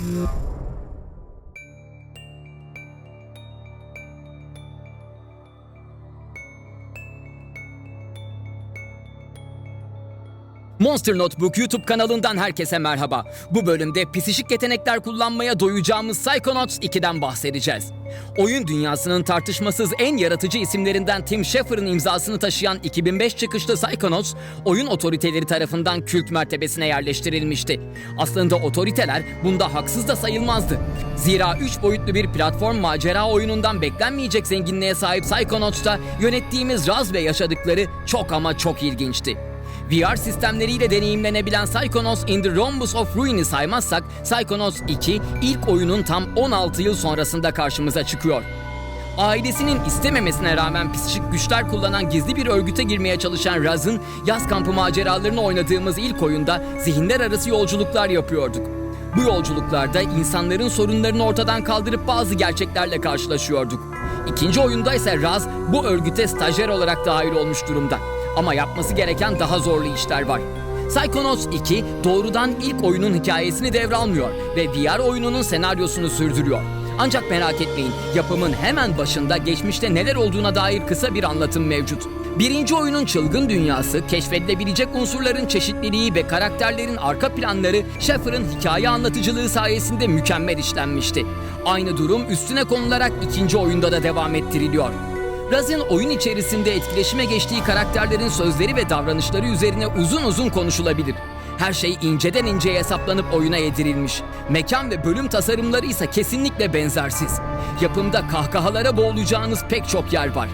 No. Monster Notebook YouTube kanalından herkese merhaba. Bu bölümde psişik yetenekler kullanmaya doyacağımız Psychonauts 2'den bahsedeceğiz. Oyun dünyasının tartışmasız en yaratıcı isimlerinden Tim Schafer'ın imzasını taşıyan 2005 çıkışlı Psychonauts, oyun otoriteleri tarafından kült mertebesine yerleştirilmişti. Aslında otoriteler bunda haksız da sayılmazdı. Zira 3 boyutlu bir platform macera oyunundan beklenmeyecek zenginliğe sahip Psychonauts'ta yönettiğimiz Raz ve yaşadıkları çok ama çok ilginçti. VR sistemleriyle deneyimlenebilen Psychonauts in the Rhombus of Ruin'i saymazsak Psychonauts 2 ilk oyunun tam 16 yıl sonrasında karşımıza çıkıyor. Ailesinin istememesine rağmen psikik güçler kullanan gizli bir örgüte girmeye çalışan Raz'ın yaz kampı maceralarını oynadığımız ilk oyunda zihinler arası yolculuklar yapıyorduk. Bu yolculuklarda insanların sorunlarını ortadan kaldırıp bazı gerçeklerle karşılaşıyorduk. İkinci oyunda ise Raz bu örgüte stajyer olarak dahil olmuş durumda. Ama yapması gereken daha zorlu işler var. Psychonauts 2 doğrudan ilk oyunun hikayesini devralmıyor ve VR oyununun senaryosunu sürdürüyor. Ancak merak etmeyin, yapımın hemen başında geçmişte neler olduğuna dair kısa bir anlatım mevcut. Birinci oyunun çılgın dünyası, keşfedilebilecek unsurların çeşitliliği ve karakterlerin arka planları Schafer'ın hikaye anlatıcılığı sayesinde mükemmel işlenmişti. Aynı durum üstüne konularak ikinci oyunda da devam ettiriliyor. Raz'ın oyun içerisinde etkileşime geçtiği karakterlerin sözleri ve davranışları üzerine uzun uzun konuşulabilir. Her şey inceden inceye hesaplanıp oyuna yedirilmiş. Mekan ve bölüm tasarımları ise kesinlikle benzersiz. Yapımda kahkahalara boğulacağınız pek çok yer var.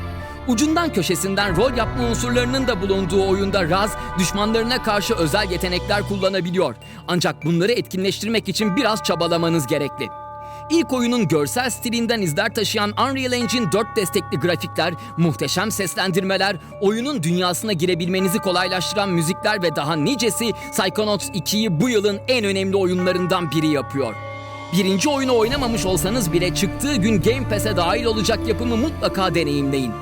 Ucundan köşesinden rol yapma unsurlarının da bulunduğu oyunda Raz düşmanlarına karşı özel yetenekler kullanabiliyor. Ancak bunları etkinleştirmek için biraz çabalamanız gerekli. İlk oyunun görsel stilinden izler taşıyan Unreal Engine 4 destekli grafikler, muhteşem seslendirmeler, oyunun dünyasına girebilmenizi kolaylaştıran müzikler ve daha nicesi Psychonauts 2'yi bu yılın en önemli oyunlarından biri yapıyor. Birinci oyunu oynamamış olsanız bile çıktığı gün Game Pass'e dahil olacak yapımı mutlaka deneyimleyin.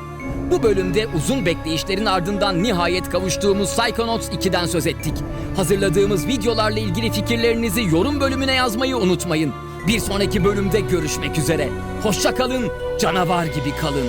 Bu bölümde uzun bekleyişlerin ardından nihayet kavuştuğumuz Psychonauts 2'den söz ettik. Hazırladığımız videolarla ilgili fikirlerinizi yorum bölümüne yazmayı unutmayın. Bir sonraki bölümde görüşmek üzere. Hoşça kalın, canavar gibi kalın.